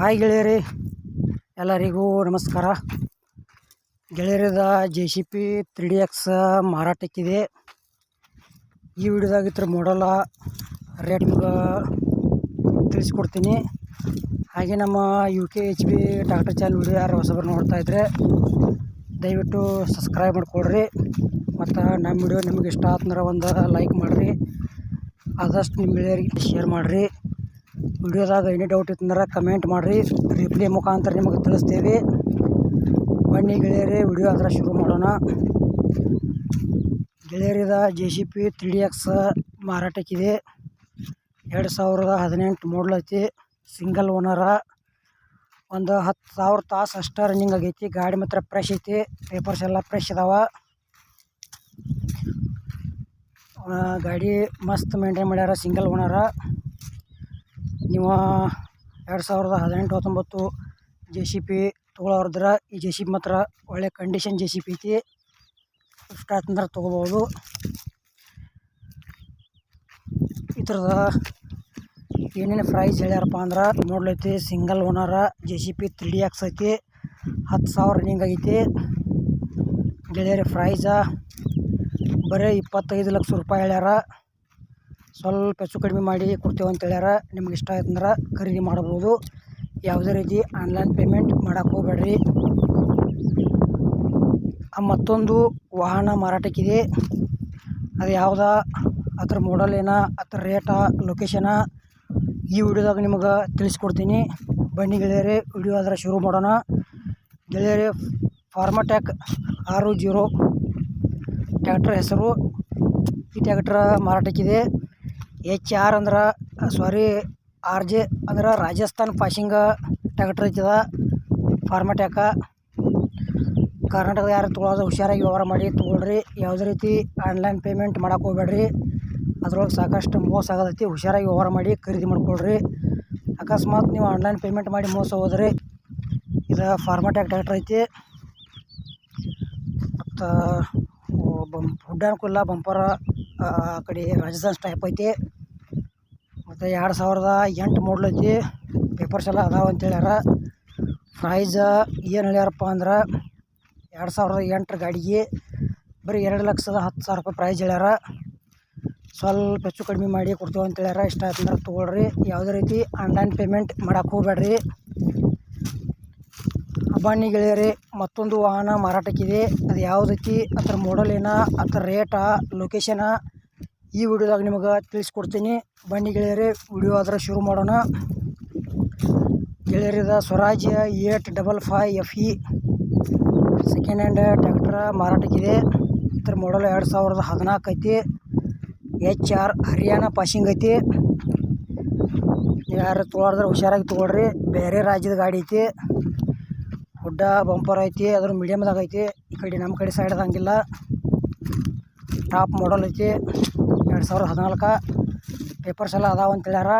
Hi ಗೆಳೆಯರಿ, ಎಲ್ಲರಿಗೂ ನಮಸ್ಕಾರ. ಗೆಳೆಯರದ J C B three D X ಮಾರಾಟಕ್ಕಿದೆ. ಈ ವಿಡಿಯೋದಾಗ ಇತ್ರ ಮಾಡಲ್ಲ ರೇಟ್ ನಿಮ್ಗೆ ತಿಳಿಸ್ಕೊಡ್ತೀನಿ. ಹಾಗೆ ನಮ್ಮ U K H B tractor channel video ಯಾರು ಹೊಸಬರು ನೋಡ್ತಾ ಇದ್ದರೆ ದಯವಿಟ್ಟು ಸಬ್ಸ್ಕ್ರೈಬ್ ಮಾಡಿಕೊಡ್ರಿ. ಮತ್ತು ನಮ್ಮ ವಿಡಿಯೋ ನಿಮಗೆ ಇಷ್ಟ ಆತಂದ್ರೆ ಒಂದು ಲೈಕ್ ಮಾಡಿರಿ. ಆದಷ್ಟು ನಿಮ್ಮ ಗೆಳೆಯರಿಗೆ ಶೇರ್ ಮಾಡಿರಿ. ವಿಡಿಯೋದಾಗ ಏನೇ ಡೌಟ್ ಇತ್ತಂದ್ರೆ ಕಮೆಂಟ್ ಮಾಡಿರಿ. ರಿಪ್ಲೈ ಮುಖಾಂತರ ನಿಮಗೆ ತಿಳಿಸ್ತೀವಿ. ಬನ್ನಿ ಗೆಳೆಯರಿ ವಿಡಿಯೋ ಅದರ ಶುರು ಮಾಡೋಣ. ಗೆಳೆಯರಿದ J C B three D X ಮಾರಾಟಕ್ಕಿದೆ. ಎರಡು ಸಾವಿರದ ಹದಿನೆಂಟು ಮಾಡಲ್ ಐತಿ. ಸಿಂಗಲ್ ಓನರ ಒಂದು ಹತ್ತು ಸಾವಿರ ತಾಸು ಅಷ್ಟೇ ರನ್ನಿಂಗ್ ಆಗೈತಿ. ಗಾಡಿ ಮಾತ್ರ ಫ್ರೆಶ್ ಐತಿ. ಪೇಪರ್ಸ್ ಎಲ್ಲ ಫ್ರೆಶ್ ಅದಾವ. ಆ, ಗಾಡಿ ಮಸ್ತ್ ಮೇಂಟೈನ್ ಮಾಡ್ಯಾರ ಸಿಂಗಲ್ ಓನರ ನೀವು ಎರಡು ಸಾವಿರದ ಹದಿನೆಂಟು, ಹತ್ತೊಂಬತ್ತು ಜೆ ಸಿ ಪಿ ತೊಗೊಳೋರ್ದ್ರ ಈ ಜೆ ಸಿ ಪಿ ಮಾತ್ರ ಒಳ್ಳೆ ಕಂಡೀಷನ್ ಜೆ ಸಿ ಪಿ ಐತಿ. ಇಷ್ಟ ಅಂದ್ರೆ ತೊಗೋಬೋದು ಈ ಥರದ ಏನೇನು ಪ್ರೈಸ್ ಹೇಳ್ಯಾರಪ್ಪ ಅಂದ್ರೆ ನೋಡ್ಲೈತಿ single owner J C B three D X ಐತಿ, ಹತ್ತು ಸಾವಿರ ರನ್ನಿಂಗ್ ಐತಿ ಗೆಳೆಯರ ಪ್ರೈಸ ಬರೀ ಇಪ್ಪತ್ತೈದು ಲಕ್ಷ ರೂಪಾಯಿ ಹೇಳ್ಯಾರ. ಸ್ವಲ್ಪ ಹೆಚ್ಚು ಕಡಿಮೆ ಮಾಡಿ ಕೊಡ್ತೇವೆ ಅಂತ ಹೇಳ್ಯಾರ. ನಿಮ್ಗೆ ಇಷ್ಟ ಆಯ್ತಂದ್ರೆ ಖರೀದಿ ಮಾಡ್ಬೋದು. ಯಾವುದೇ ರೀತಿ ಆನ್ಲೈನ್ ಪೇಮೆಂಟ್ ಮಾಡೋಕೆ ಹೋಗ್ಬೇಡ್ರಿ. ಮತ್ತೊಂದು ವಾಹನ ಮಾರಾಟಕ್ಕಿದೆ ಅದು ಯಾವುದ? ಅದ್ರ ಮಾಡಲ್ ಏನ? ಅದ್ರ ರೇಟ ಲೊಕೇಶನ ಈ ವಿಡಿಯೋದಾಗ ನಿಮಗೆ ತಿಳಿಸ್ಕೊಡ್ತೀನಿ. ಬನ್ನಿ ಗೆಳೆಯರೆ, ವಿಡಿಯೋ ಅದರ ಶುರು ಮಾಡೋಣ. ಗೆಳೆಯರೆ ಫಾರ್ಮಟ್ಯಾಕ್ ಆರು ಜೀರೋ ಟ್ಯಾಕ್ಟ್ರ್ ಹೆಸರು, ಈ ಟ್ಯಾಕ್ಟ್ರ ಮಾರಾಟಕ್ಕಿದೆ ಎಚ್ ಆರ್ ಅಂದ್ರೆ ಸಾರಿ ಆರ್ ಜೆ ಅಂದ್ರೆ ರಾಜಸ್ಥಾನ್ ಪಾಸಿಂಗ ಟ್ಯಾಕ್ಟ್ರ್ ಐತದ ಫಾರ್ಮಟ್ಯಾಕ ಕರ್ನಾಟಕದ ಯಾರು ತೊಗೊಳೋದು ಹುಷಾರಾಗಿ ವ್ಯವಹಾರ ಮಾಡಿ ತೊಗೊಳ್ರಿ. ಯಾವುದೇ ರೀತಿ ಆನ್ಲೈನ್ ಪೇಮೆಂಟ್ ಮಾಡೋಕೆ ಹೋಗ್ಬೇಡ್ರಿ. ಅದ್ರೊಳಗೆ ಸಾಕಷ್ಟು ಮೋಸ ಆಗೋದೈತಿ ಹುಷಾರಾಗಿ ವ್ಯವಹಾರ ಮಾಡಿ ಖರೀದಿ ಮಾಡ್ಕೊಳ್ರಿ. ಅಕಸ್ಮಾತ್ ನೀವು ಆನ್ಲೈನ್ ಪೇಮೆಂಟ್ ಮಾಡಿ ಮೋಸ ಹೋದ್ರಿ. ಇದು ಫಾರ್ಮಟ್ಯಾಕ್ ಟ್ಯಾಕ್ಟ್ರ್ ಐತಿ? ಮತ್ತು ಬಂ ಹುಡ್ಡಾನ್ಕುಲ್ಲ ಬಂಪರ ಆ ಕಡೆ ರಾಜಸ್ಥಾನ್ ಟೈಪ್ ಐತಿ. ಮತ್ತು ಎರಡು ಸಾವಿರದ ಎಂಟು ಮಾಡಲ್ ಐತಿ. ಪೇಪರ್ಸ್ ಎಲ್ಲ ಅದಾವ ಅಂತ ಹೇಳ್ಯಾರ. ಪ್ರೈಸ್ ಏನು ಹೇಳ್ಯಾರಪ್ಪ ಅಂದ್ರೆ ಎರಡು ಸಾವಿರದ ಎಂಟರ ಗಾಡಿಗೆ ಬರೀ ಎರಡು ಲಕ್ಷದ ಹತ್ತು ಸಾವಿರ ರೂಪಾಯಿ ಪ್ರೈಸ್ ಹೇಳ್ಯಾರ. ಸ್ವಲ್ಪ ಹೆಚ್ಚು ಕಡಿಮೆ ಮಾಡಿ ಕೊಡ್ತೇವೆ ಅಂತ ಹೇಳ್ಯಾರ. ಇಷ್ಟ ಆಯ್ತಂದ್ರೆ ತೊಗೊಳ್ರಿ. ಯಾವುದೇ ರೀತಿ ಆನ್ಲೈನ್ ಪೇಮೆಂಟ್ ಮಾಡಕ್ಕೆ ಹೋಗ್ಬೇಡ್ರಿ ಬನ್ನಿ ಗೆಳೆಯರೇ, ಮತ್ತೊಂದು ವಾಹನ ಮಾರಾಟಕ್ಕಿದೆ. ಅದು ಯಾವುದಕ್ಕೆ, ಅದರ ಮಾಡಲ್ ಏನ, ಅದರ ರೇಟ ಲೊಕೇಶನ ಈ ವಿಡಿಯೋದಾಗ ನಿಮಗೆ ತಿಳಿಸ್ಕೊಡ್ತೀನಿ. ಬನ್ನಿ ಗೆಳೆಯರೇ, ವಿಡಿಯೋ ಆದರೆ ಶುರು ಮಾಡೋಣ. ಗೆಳೆಯರಿದ Swaraj eight double five F E second hand tractor ಮಾರಾಟಕ್ಕಿದೆ. ಇದರ ಮಾಡಲ್ ಎರಡು ಸಾವಿರದ ಹದಿನಾಲ್ಕು ಐತಿ. ಎಚ್ ಆರ್ ಹರಿಯಾಣ ಪಾಸಿಂಗ್ ಐತಿ. ಯಾರು ತೊಗೊಳ್ದ್ರೆ ಹುಷಾರಾಗಿ ತೊಗೊಳ್ರಿ. ಬೇರೆ ರಾಜ್ಯದ ಗಾಡಿ ಐತಿ. ಹುಡ್ಡ ಬಂಪರ್ ಐತಿ, ಅದ್ರ ಮೀಡಿಯಮ್ದಾಗ ಐತಿ. ಈ ಕಡೆ ನಮ್ಮ ಕಡೆ ಸೈಡ್ ಹಂಗಿಲ್ಲ. ಟಾಪ್ ಮಾಡಲ್ ಐತಿ, ಎರಡು ಸಾವಿರದ ಹದಿನಾಲ್ಕು. ಪೇಪರ್ಸ್ ಎಲ್ಲ ಅದಾವ ಅಂತ ಹೇಳ್ಯಾರ.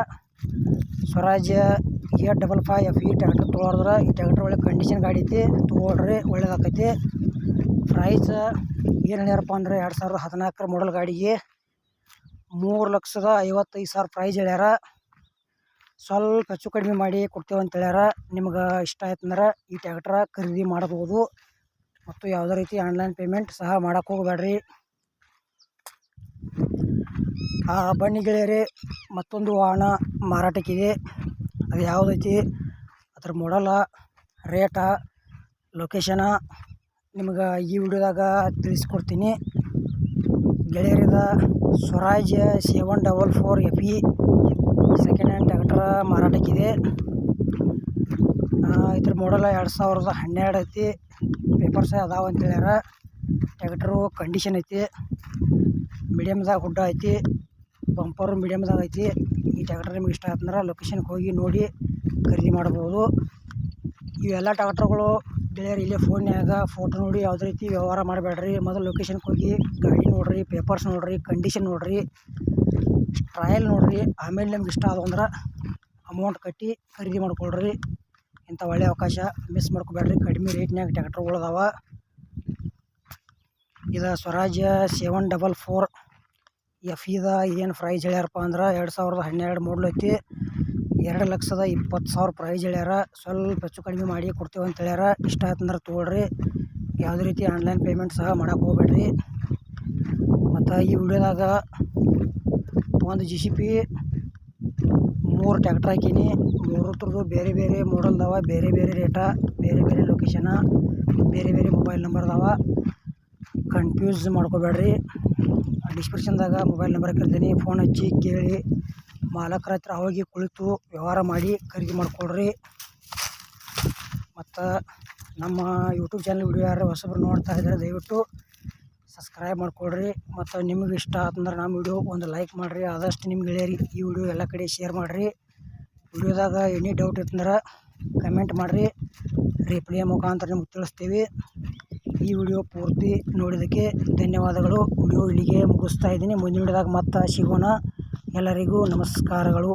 Swaraj eight double five F E tractor ತೊಗೊಳೋದ್ರೆ, ಈ ಟ್ಯಾಕ್ಟ್ರ್ ಒಳ್ಳೆ ಕಂಡೀಷನ್ ಗಾಡಿ ಐತಿ, ತೊಗೊಳ್ರಿ, ಒಳ್ಳೇದಾಕೈತಿ. ಪ್ರೈಸ್ ಏನು ಹೇಳ್ಯಾರಪ್ಪ ಅಂದ್ರೆ ಎರಡು ಸಾವಿರದ ಹದಿನಾಲ್ಕರ ಮಾಡಲ್ ಗಾಡಿಗೆ ಮೂರು ಲಕ್ಷದ ಐವತ್ತೈದು ಸಾವಿರ ಪ್ರೈಸ್ ಹೇಳ್ಯಾರ. ಸ್ವಲ್ಪ ಹೆಚ್ಚು ಕಡಿಮೆ ಮಾಡಿ ಕೊಡ್ತೇವೆ ಅಂತ ಹೇಳ್ಯಾರ. ನಿಮ್ಗೆ ಇಷ್ಟ ಆಯ್ತಂದ್ರೆ ಈ ಟ್ಯಾಕ್ಟ್ರ ಖರೀದಿ ಮಾಡಬಹುದು ಮತ್ತು ಯಾವುದೇ ರೀತಿ ಆನ್ಲೈನ್ ಪೇಮೆಂಟ್ ಸಹ ಮಾಡೋಕ್ಕೆ ಹೋಗಬೇಡ್ರಿ. ಆ, ಬನ್ನಿ ಗೆಳೆಯರೇ, ಮತ್ತೊಂದು ವಾಹನ ಮಾರಾಟಕ್ಕಿದೆ. ಅದು ಯಾವುದೈತಿ ಅದ್ರ ಮಾಡಲ ರೇಟ ಲೊಕೇಶನ ನಿಮ್ಗೆ ಈ ವಿಡಿಯೋದಾಗ ತಿಳಿಸ್ಕೊಡ್ತೀನಿ. ಗೆಳೆಯರಿದ Swaraj seven double four F E second hand tractor ಮಾರಾಟಕ್ಕಿದೆ. ಇದ್ರ ಮಾಡಲ್ ಎರಡು ಸಾವಿರದ ಹನ್ನೆರಡು ಐತಿ. ಪೇಪರ್ಸ್ ಅದಾವ ಅಂತ ಹೇಳ್ಯಾರ. ಟ್ಯಾಕ್ಟ್ರು ಕಂಡೀಷನ್ ಐತಿ. ಮೀಡಿಯಮ್ದಾಗ ಹುಡ್ಡ ಐತಿ. ಬಂಪರು ಮೀಡಿಯಮ್ದಾಗ ಐತಿ. ಈ ಟ್ಯಾಕ್ಟರ್ ನಿಮ್ಗೆ ಇಷ್ಟ ಆಯ್ತಂದ್ರೆ ಲೊಕೇಶನ್ಗೆ ಹೋಗಿ ನೋಡಿ ಖರೀದಿ ಮಾಡ್ಬೋದು. ಇವೆಲ್ಲ ಟ್ಯಾಕ್ಟ್ರುಗಳು ಗೆಳೆಯರು ಇಲ್ಲೇ ಫೋನ್ಯಾಗ ಫೋಟೋ ನೋಡಿ ಯಾವುದೇ ರೀತಿ ವ್ಯವಹಾರ ಮಾಡಬೇಡ್ರಿ. ಮೊದಲು ಲೊಕೇಶನ್ಗೆ ಹೋಗಿ ಗಾಡಿ ನೋಡ್ರಿ ಪೇಪರ್ಸ್ ನೋಡ್ರಿ ಕಂಡೀಷನ್ ನೋಡ್ರಿ. ಟ್ರಯಲ್ ನೋಡಿರಿ, ಆಮೇಲೆ ನಿಮ್ಗೆ ಇಷ್ಟ ಆದವು ಅಂದ್ರೆ ಅಮೌಂಟ್ ಕಟ್ಟಿ ಖರೀದಿ ಮಾಡ್ಕೊಳ್ರಿ. ಇಂಥ ಒಳ್ಳೆಯ ಅವಕಾಶ ಮಿಸ್ ಮಾಡ್ಕೋಬೇಡ್ರಿ. ಕಡಿಮೆ ರೇಟ್ನಾಗ ಟ್ಯಾಕ್ಟ್ರುಗಳು ಅದಾವ. ಇದು Swaraj seven double four F ಇದ ಏನು ಪ್ರೈಸ್ ಹೇಳ್ಯಾರಪ್ಪ ಅಂದ್ರೆ ಎರಡು ಸಾವಿರದ ಹನ್ನೆರಡು ಮೂಡ್ಲು ಐತಿ. ಎರಡು ಲಕ್ಷದ ಇಪ್ಪತ್ತು ಸಾವಿರ ಪ್ರೈಸ್ ಹೇಳ್ಯಾರ. ಸ್ವಲ್ಪ ಹೆಚ್ಚು ಕಡಿಮೆ ಮಾಡಿ ಕೊಡ್ತೀವಿ ಅಂತ ಹೇಳ್ಯಾರ. ಇಷ್ಟ ಆಯ್ತಂದ್ರೆ ತೊಗೊಳ್ರಿ. ಯಾವುದೇ ರೀತಿ ಆನ್ಲೈನ್ ಪೇಮೆಂಟ್ ಸಹ ಮಾಡಕ್ಕೆ ಹೋಗ್ಬೇಡ್ರಿ. ಮತ್ತು ಈ ವಿಡಿಯೋದಾಗ ಒಂದು ಜಿ ಸಿ ಪಿ ಮೂರು ಟ್ಯಾಕ್ಟ್ರ್ ಹಾಕೀನಿ. ಮೂರತ್ರದ್ದು ಬೇರೆ ಬೇರೆ ಮಾಡಲ್ದವ ಬೇರೆ ಬೇರೆ ರೇಟ ಬೇರೆ ಬೇರೆ ಲೊಕೇಶನ ಬೇರೆ ಬೇರೆ ಮೊಬೈಲ್ ನಂಬರ್ ಅದಾವ ಕನ್ಫ್ಯೂಸ್ ಮಾಡ್ಕೋಬೇಡ್ರಿ. ಡಿಸ್ಕ್ರಿಪ್ಷನ್ದಾಗ ಮೊಬೈಲ್ ನಂಬರ್ ಹಾಕಿರ್ತೀನಿ. ಫೋನ್ ಹಚ್ಚಿ, ಕೇಳಿ, ಮಾಲಕರ ಹತ್ರ ಹೋಗಿ ಕುಳಿತು, ವ್ಯವಹಾರ ಮಾಡಿ, ಖರೀದಿ ಮಾಡಿಕೊಡ್ರಿ ಮತ್ತು ನಮ್ಮ ಯೂಟ್ಯೂಬ್ ಚಾನಲ್ ವಿಡಿಯೋ ಯಾರು ಹೊಸಬ್ರು ನೋಡ್ತಾ ಇದ್ದಾರೆ ದಯವಿಟ್ಟು ಸಬ್ಸ್ಕ್ರೈಬ್ ಮಾಡಿಕೊಡ್ರಿ ಮತ್ತು ನಿಮಗೆ ಇಷ್ಟ ಆತಂದ್ರೆ ನಮ್ಮ ವಿಡಿಯೋ ಒಂದು ಲೈಕ್ ಮಾಡಿರಿ, ಆದಷ್ಟು ನಿಮ್ಗೆ ಗೆಳೆಯರಿಗೆ ಈ ವಿಡಿಯೋ ಎಲ್ಲ ಕಡೆ ಶೇರ್ ಮಾಡಿರಿ. ವಿಡಿಯೋದಾಗ ಎನಿ ಡೌಟ್ ಇತ್ತಂದ್ರೆ ಕಮೆಂಟ್ ಮಾಡಿರಿ ರಿಪ್ಲೈ ಮುಖಾಂತರ ನಿಮ್ಗೆ ತಿಳಿಸ್ತೀವಿ. ಈ ವಿಡಿಯೋ ಪೂರ್ತಿ ನೋಡಿದ್ದಕ್ಕೆ ಧನ್ಯವಾದಗಳು. ವಿಡಿಯೋ ಇಲ್ಲಿಗೆ ಮುಗಿಸ್ತಾ ಇದ್ದೀನಿ. ಮುಂದಿನ ವಿಡಿಯೋದಾಗ ಮತ್ತೆ ಸಿಗೋಣ. ಎಲ್ಲರಿಗೂ ನಮಸ್ಕಾರಗಳು.